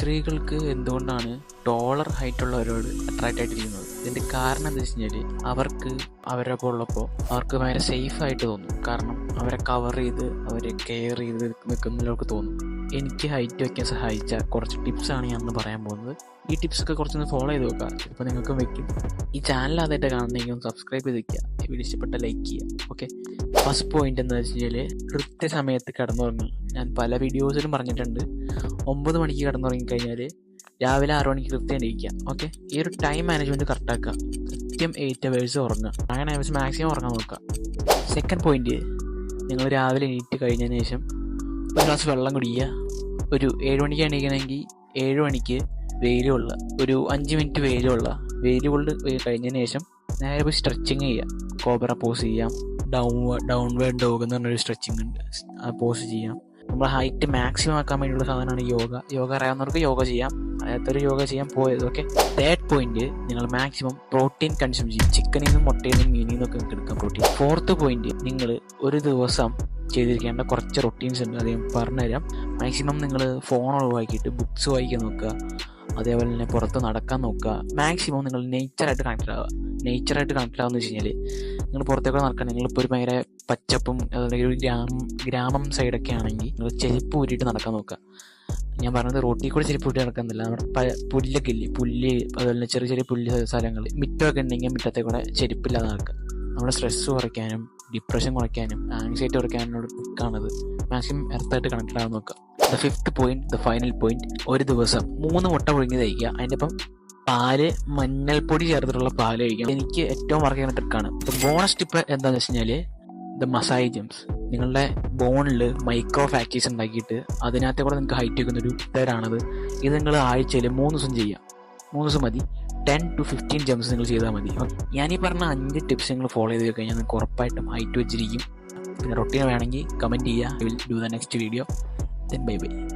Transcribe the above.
സ്ത്രീകൾക്ക് എന്തുകൊണ്ടാണ് ടോളർ height ഉള്ളവരോട് attract ആയിട്ടിരിക്കുന്നത്? ഇതിന്റെ കാരണം എന്താ വെച്ച് കഴിഞ്ഞാൽ അവർക്ക് അവരെ ഉള്ളപ്പോൾ അവർക്ക് ഭയങ്കര സേഫ് ആയിട്ട് തോന്നും. കാരണം അവരെ കവർ ചെയ്ത് അവരെ കെയർ ചെയ്ത് നിൽക്കുന്നവർക്ക് തോന്നും. എനിക്ക് ഹൈറ്റ് വയ്ക്കാൻ സഹായിച്ച കുറച്ച് ടിപ്സാണ് ഞാൻ അന്ന് പറയാൻ പോകുന്നത്. ഈ ടിപ്സൊക്കെ കുറച്ചൊന്ന് ഫോളോ ചെയ്ത് നോക്കുക. ചിലപ്പോൾ നിങ്ങൾക്കും വെക്കും. ഈ ചാനൽ ആദ്യമായിട്ട് കാണുന്നെങ്കിൽ ഒന്ന് സബ്സ്ക്രൈബ് ചെയ്ത് വെക്കുക. വീഡിയോ ഇഷ്ടപ്പെട്ട ലൈക്ക് ചെയ്യുക. ഓക്കെ ഫസ്റ്റ് പോയിന്റ് എന്ന് വെച്ച് കഴിഞ്ഞാൽ കൃത്യസമയത്ത് കിടന്നുറങ്ങുക ഞാൻ പല വീഡിയോസിലും പറഞ്ഞിട്ടുണ്ട്. ഒമ്പത് മണിക്ക് കിടന്നുറങ്ങിക്കഴിഞ്ഞാൽ രാവിലെ ആറ് മണിക്ക് കൃത്യം എണീക്കുക. ഓക്കെ ഈ ഒരു ടൈം മാനേജ്മെന്റ് കറക്റ്റാക്കുക കൃത്യം എയ്റ്റ് അവേഴ്സ് ഉറങ്ങുക. നയൻ അവേഴ്സ് മാക്സിമം ഉറങ്ങാൻ നോക്കുക. സെക്കൻഡ് പോയിന്റ് നിങ്ങൾ രാവിലെ എണീറ്റ് കഴിഞ്ഞതിന് ശേഷം ഒരു ഗ്ലാസ് വെള്ളം കുടിക്കുക. ഒരു ഏഴ് മണിക്ക് എണീക്കണമെങ്കിൽ ഏഴ് മണിക്ക് വെയിലുള്ള ഒരു അഞ്ച് മിനിറ്റ് വെയിലുള്ള വെയിലുകൊണ്ട് കഴിഞ്ഞതിന് ശേഷം നേരെ പോയി സ്ട്രെച്ചിങ് ചെയ്യുക. കോബ്ര പോസ് ചെയ്യാം ഡൗൺ ഡൗൺവേർഡ് ഡോഗ് എന്ന് പറഞ്ഞൊരു സ്ട്രെച്ചിങ് ഉണ്ട്. പോസ് ചെയ്യാം. നമ്മൾ ഹൈറ്റ് മാക്സിമം ആക്കാൻ വേണ്ടിയുള്ള സാധനമാണ് യോഗ. യോഗ അറിയാവുന്നവർക്ക് യോഗ ചെയ്യാം. അറിയാത്തൊരു യോഗ ചെയ്യാൻ പോയത് ഓക്കെ തേർഡ് പോയിന്റ് നിങ്ങൾ മാക്സിമം പ്രോട്ടീൻ കൺസ്യൂം ചെയ്യും. ചിക്കനിൽ നിന്നും മുട്ടയിൽ നിന്നും മീനിൽ നിന്നൊക്കെ എടുക്കാം പ്രോട്ടീൻ ഫോർത്ത് പോയിന്റ് നിങ്ങൾ ഒരു ദിവസം ചെയ്തിരിക്കേണ്ട കുറച്ച് റൊട്ടീൻസ് ഉണ്ട്. അത് ഞാൻ പറഞ്ഞുതരാം. മാക്സിമം നിങ്ങൾ ഫോൺ ഒഴിവാക്കിയിട്ട് ബുക്സ് വായിക്കാൻ നോക്കുക. അതേപോലെ തന്നെ പുറത്ത് നടക്കാൻ നോക്കുക. മാക്സിമം നിങ്ങൾ നേച്ചറായിട്ട് കണക്റ്റഡ് ആവുക. നേച്ചറായിട്ട് കണക്റ്റഡ് ആവുന്ന വെച്ച് കഴിഞ്ഞാൽ നിങ്ങൾ പുറത്തേക്കൂടെ നടക്കണം നിങ്ങളിപ്പോൾ ഒരു ഭയങ്കര പച്ചപ്പും അതുപോലെ ഒരു ഗ്രാമം ഗ്രാമം സൈഡൊക്കെ ആണെങ്കിൽ നിങ്ങൾ ചെരുപ്പ് ഊരിയിട്ട് നടക്കാൻ നോക്കുക. ഞാൻ പറഞ്ഞത് റോട്ടിൽ കൂടെ ചെരുപ്പ് ഊട്ടി നടക്കുന്നില്ല നമ്മുടെ പുല്ലൊക്കെ ഇല്ലേ? പുല്ല് അതുപോലെ തന്നെ ചെറിയ ചെറിയ പുല്ല് സ്ഥലങ്ങൾ. മിറ്റമൊക്കെ ഉണ്ടെങ്കിൽ മിറ്റത്തെ കൂടെ ചെരുപ്പില്ലാതെ നടക്കുക. നമ്മുടെ സ്ട്രെസ് കുറയ്ക്കാനും ഡിപ്രഷൻ കുറയ്ക്കാനും ആങ്സൈറ്റി കുറയ്ക്കാനും ഒക്കെയാണത് മാക്സിമം എർത്തായിട്ട് കണക്റ്റഡ് ആവാൻ നോക്കുക. The fifth point the final point ഒരു ദിവസം മൂന്ന് മുട്ട പുഴുങ്ങി തയ്ക്കുക അതിന്റെ ഒപ്പം പാൽ മഞ്ഞൾപ്പൊടി ചേർത്തിട്ടുള്ള പാൽ കഴിക്കുക എനിക്ക് ഏറ്റവും വർക്ക് ചെയ്യുന്ന ട്രിക്കാണ് ബോണസ് ടിപ്പ് എന്താണെന്ന് വെച്ച് കഴിഞ്ഞാൽ ദ മസാജ് ജംസ് നിങ്ങളുടെ ബോണിൽ മൈക്രോ ഫാക്ടീസ് ഉണ്ടാക്കിയിട്ട് അതിനകത്തെ കൂടെ നിങ്ങൾക്ക് ഹൈറ്റ് വെക്കുന്ന ഒരു തരാണത് ഇത് നിങ്ങൾ ആഴ്ചയിൽ മൂന്ന് ദിവസം ചെയ്യാം മൂന്ന് ദിവസം മതി. ടെൻ ടു ഫിഫ്റ്റീൻ ജംസ് നിങ്ങൾ ചെയ്താൽ മതി. ഞാനീ പറഞ്ഞ അഞ്ച് ടിപ്സ് നിങ്ങൾ ഫോളോ ചെയ്ത് കഴിഞ്ഞാൽ നിങ്ങൾക്ക് ഉറപ്പായിട്ടും ഹൈറ്റ് വെച്ചിരിക്കും. പിന്നെ റൊട്ടീൻ വേണമെങ്കിൽ കമന്റ് ചെയ്യുക. Will do the next video đến baby.